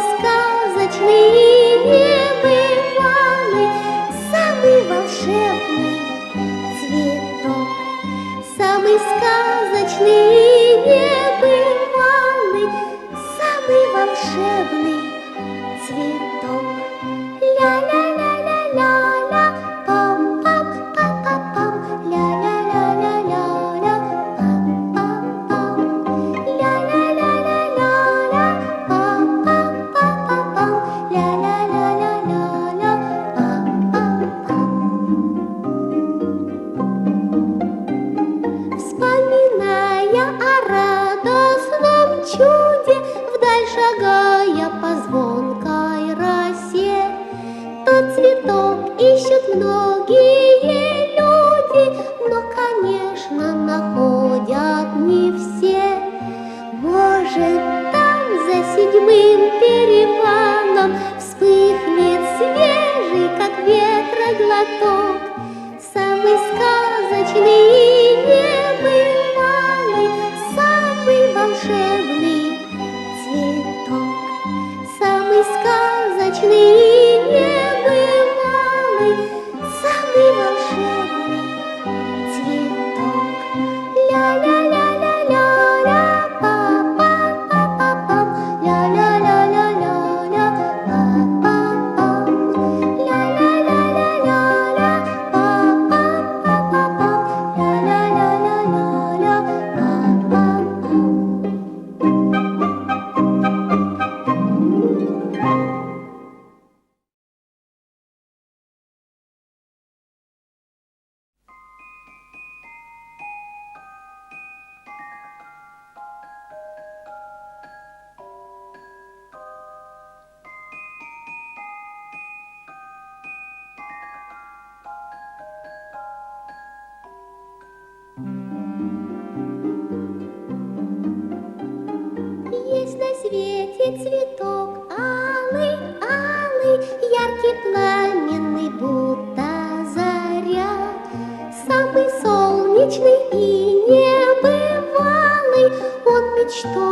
сказочный Тот цветок ищут многие 人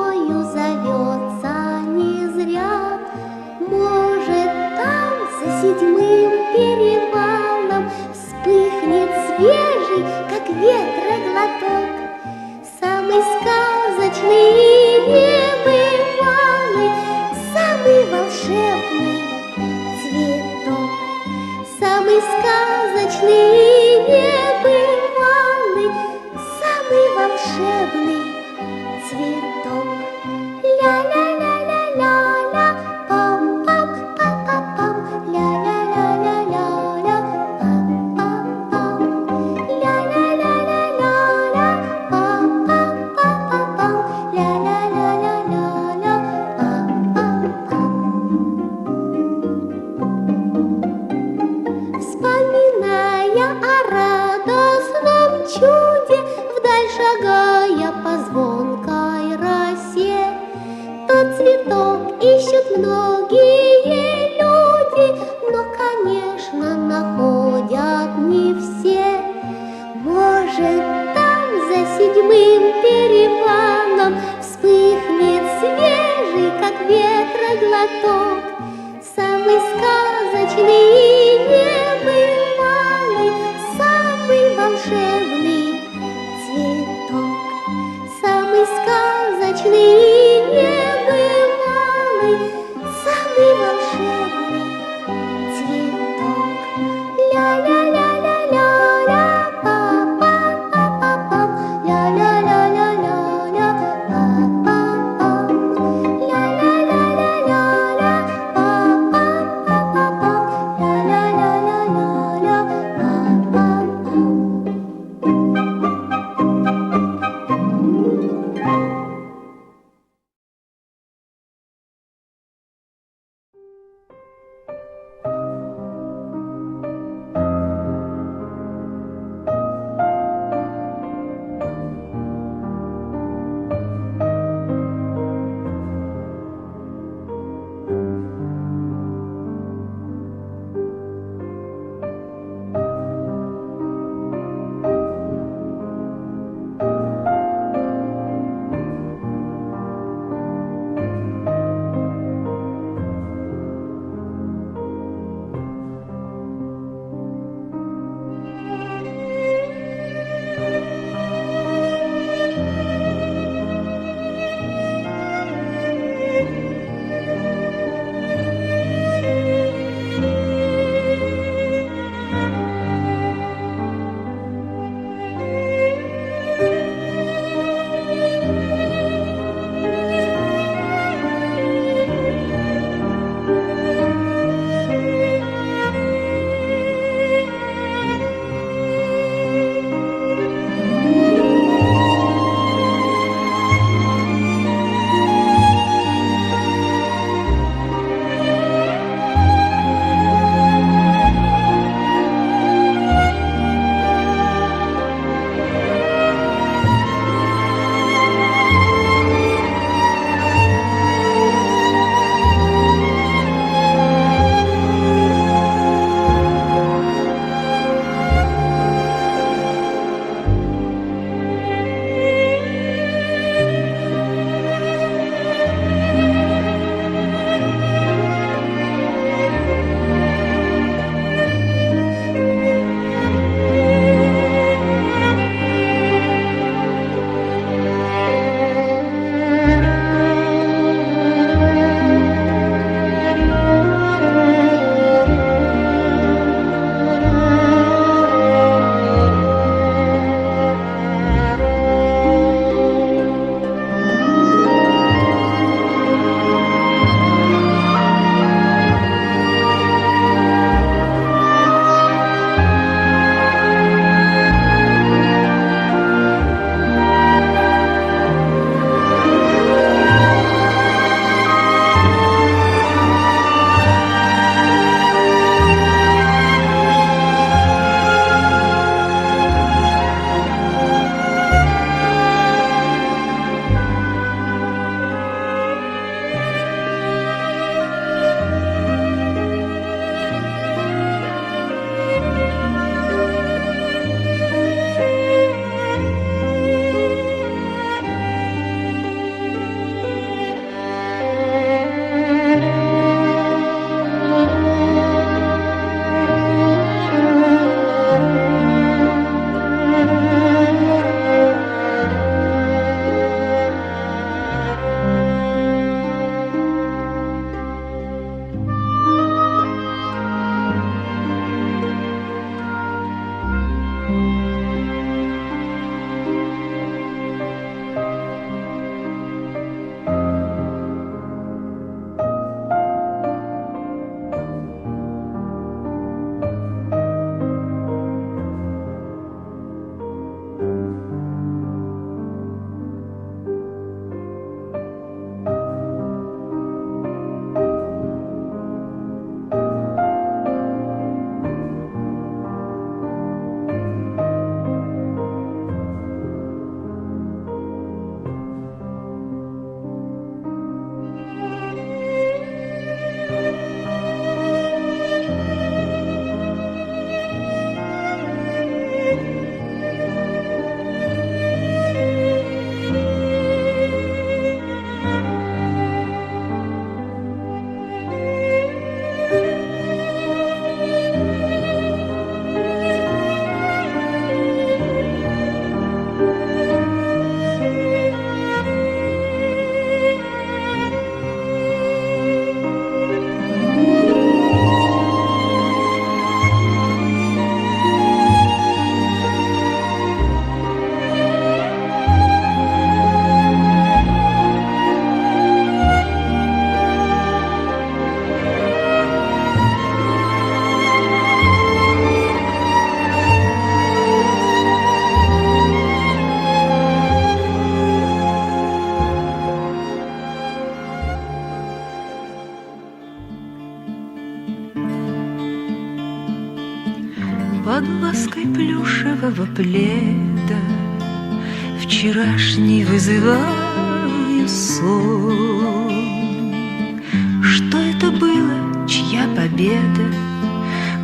победа?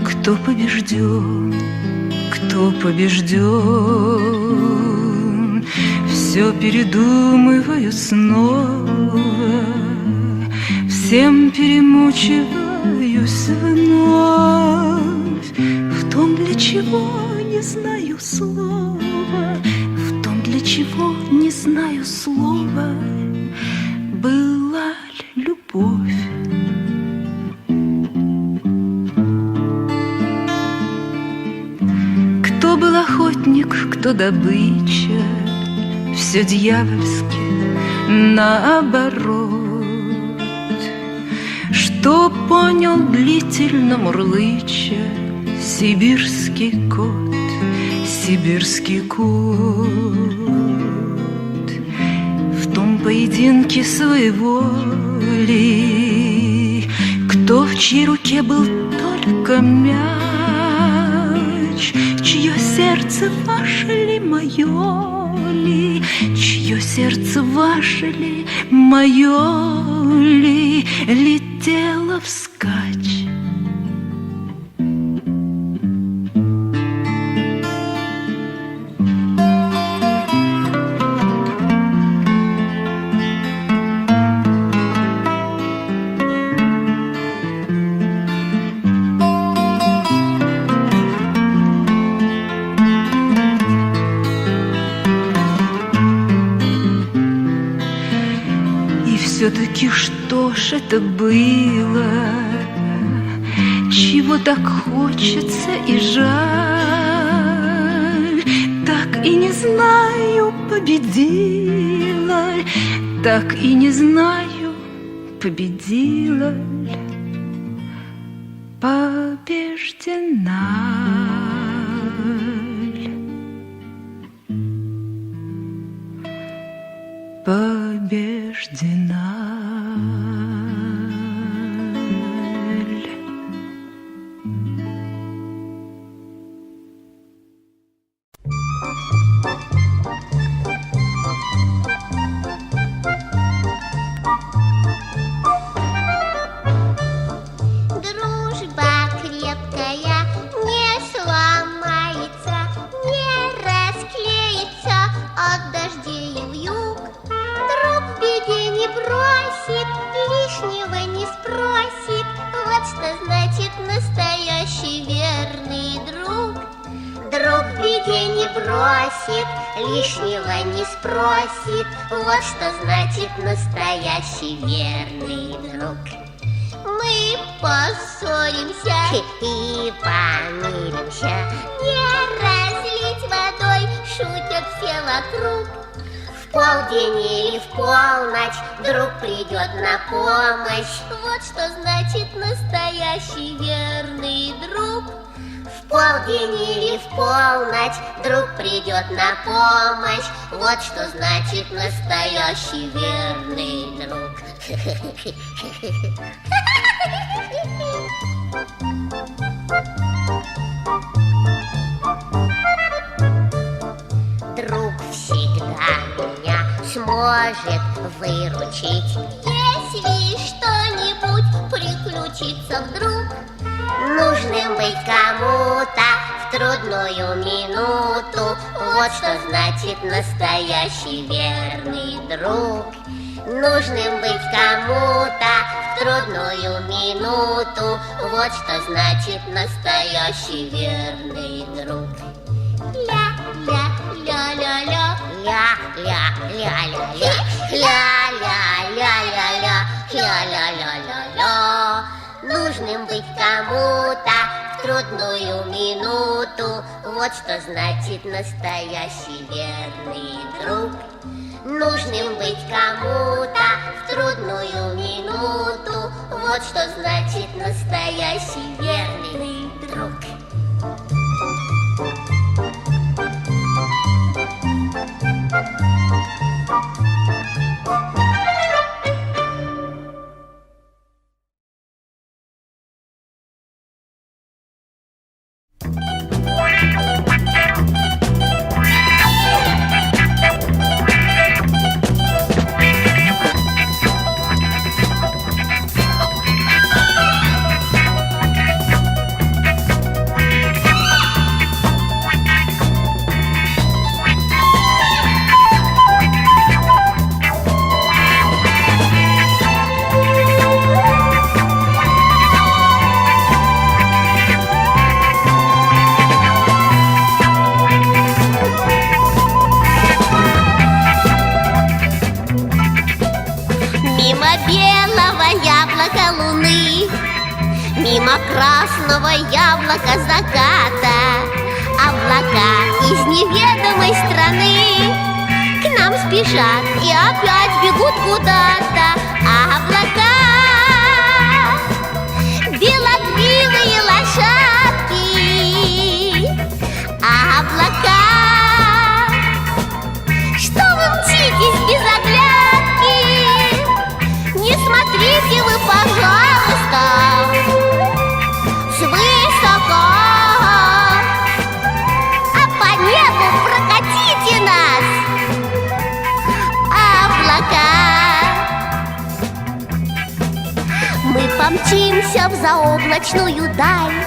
Кто побежден, кто побежден? Все передумываю снова Всем перемучиваюсь вновь. В том, для чего не знаю слова В том, для чего не знаю слова добыча. Все дьявольски наоборот. Что понял длительно мурлыча Сибирский кот, сибирский кот. В том поединке своего ли Кто в чьей руке был только мяч Чье сердце ваше ли, мое ли Чье сердце ваше ли, мое ли Летело вскачь. И все-таки что ж это было, Чего так хочется и жаль, Так и не знаю, победила, Так и не знаю, победила, что значит настоящий верный друг. Мы поссоримся и помиримся. Не разлить водой, шутят все вокруг. В полдень или в полночь друг придет на помощь. Вот что значит настоящий верный друг в полдень или в полночь друг придет на помощь. Вот что значит настоящий верный друг. Друг всегда меня сможет выручить. Если что-нибудь приключится вдруг Нужным быть кому-то в трудную минуту. Вот что значит настоящий верный друг. Нужным быть кому-то в трудную минуту. Вот что значит настоящий верный друг. Ля-ля-ля-ля-ля Ля-ля-ля-ля-ля Ля-ля-ля-ля-ля Нужным быть кому-то в трудную минуту? Вот что значит настоящий верный друг. Нужным быть кому-то в трудную минуту. Вот что значит настоящий верный друг спешат и опять бегут куда-то, а облака унесся в заоблачную даль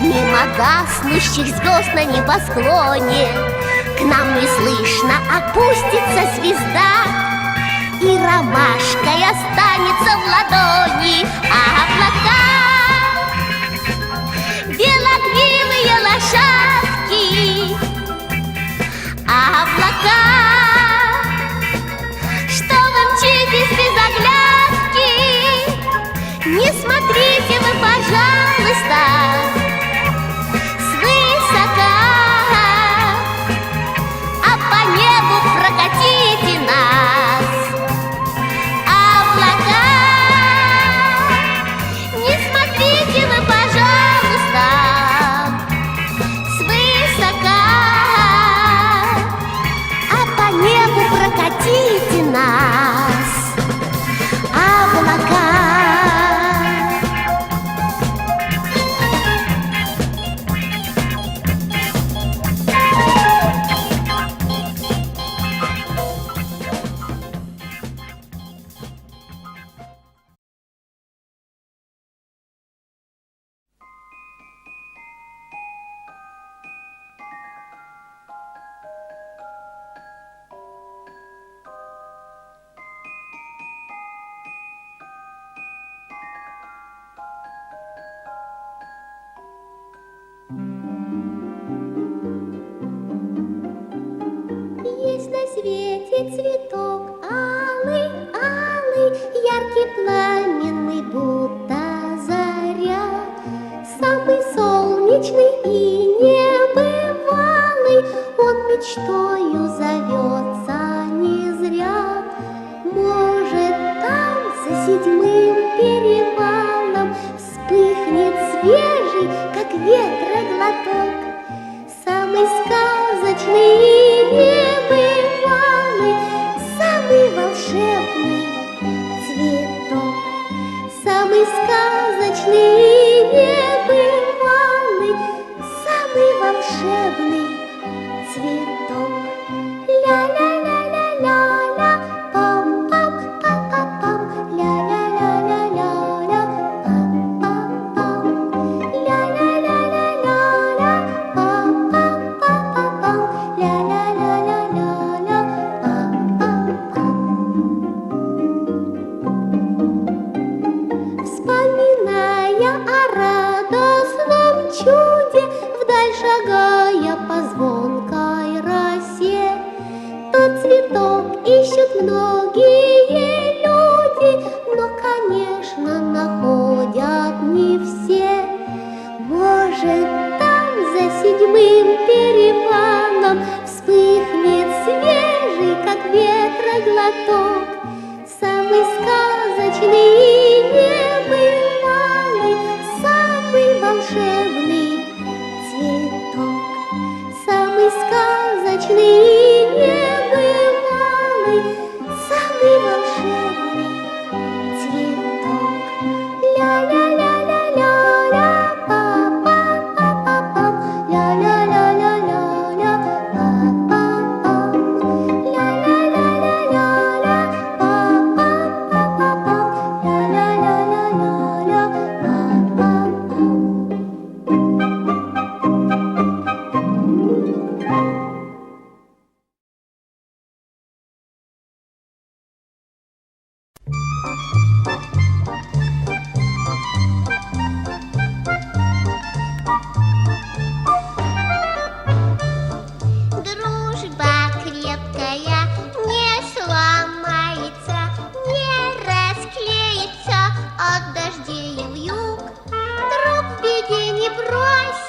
Мимо гаснущих звезд на небосклоне. К нам неслышно опустится звезда И ромашкой останется в ладони. мечтою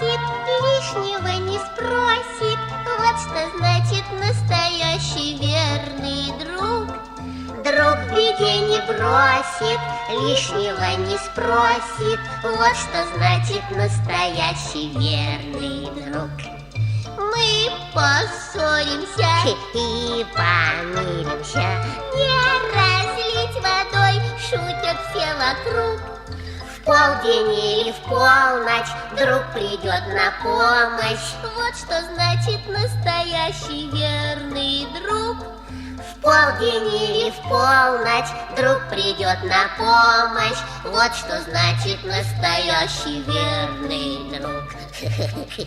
спросит, лишнего не спросит. Вот что значит настоящий верный друг. Друг беде не бросит, лишнего не спросит. Вот что значит настоящий верный друг. Мы поссоримся и помиримся, не разлить водой, шутят все вокруг. В полдень или в полночь друг придет на помощь. Вот что значит настоящий верный друг. В полдень или в полночь друг придет на помощь. Вот что значит настоящий верный друг. Друг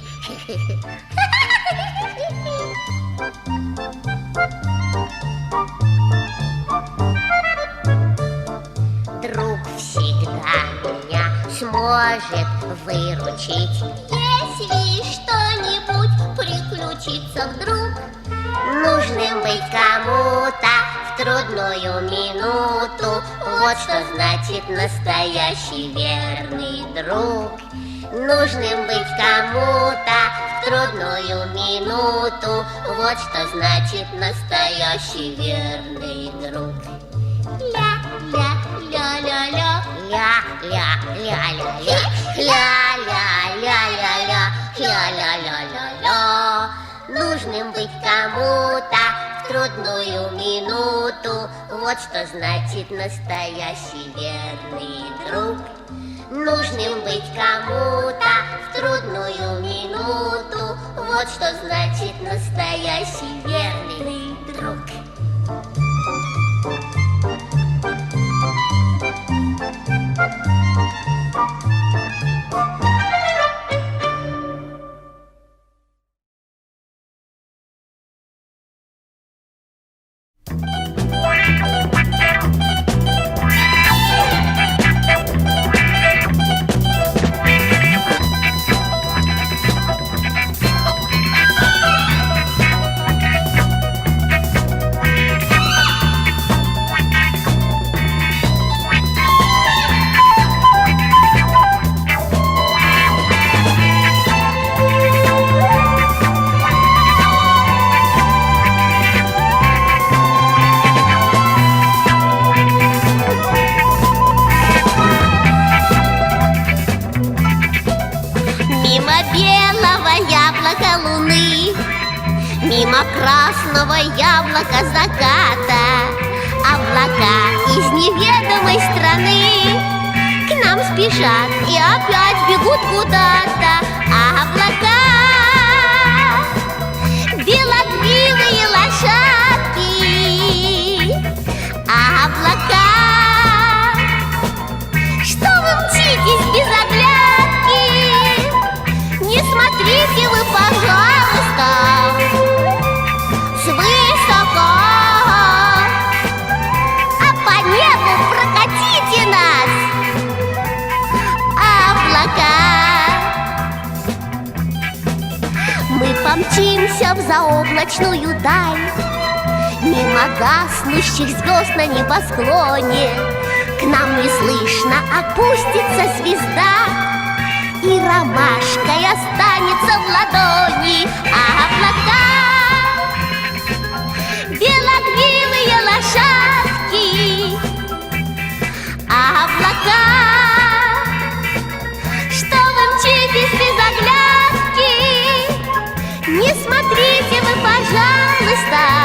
сможет выручить. Если что-нибудь приключится вдруг Нужным быть кому-то в трудную минуту. Вот что значит настоящий верный друг. Нужным быть кому-то в трудную минуту. Вот что значит настоящий верный друг Ля-ля-ля-ля-ля Ля-ля-ля-ля-ля Ля-ля-ля-ля-ля Нужным быть кому-то в трудную минуту. Вот что значит настоящий верный друг. Нужным быть кому-то в трудную минуту. Вот что значит настоящий верный друг яблока заката Облака из неведомой страны. К нам спешат и опять бегут куда-то ночную даль. Мимо гаснущих звезд на небосклоне К нам неслышно опустится звезда И ромашкой останется в ладони А облака. Белогнилые лошадки А облака. Что вы мчитесь без оглядки? Не смотрите пожалуйста.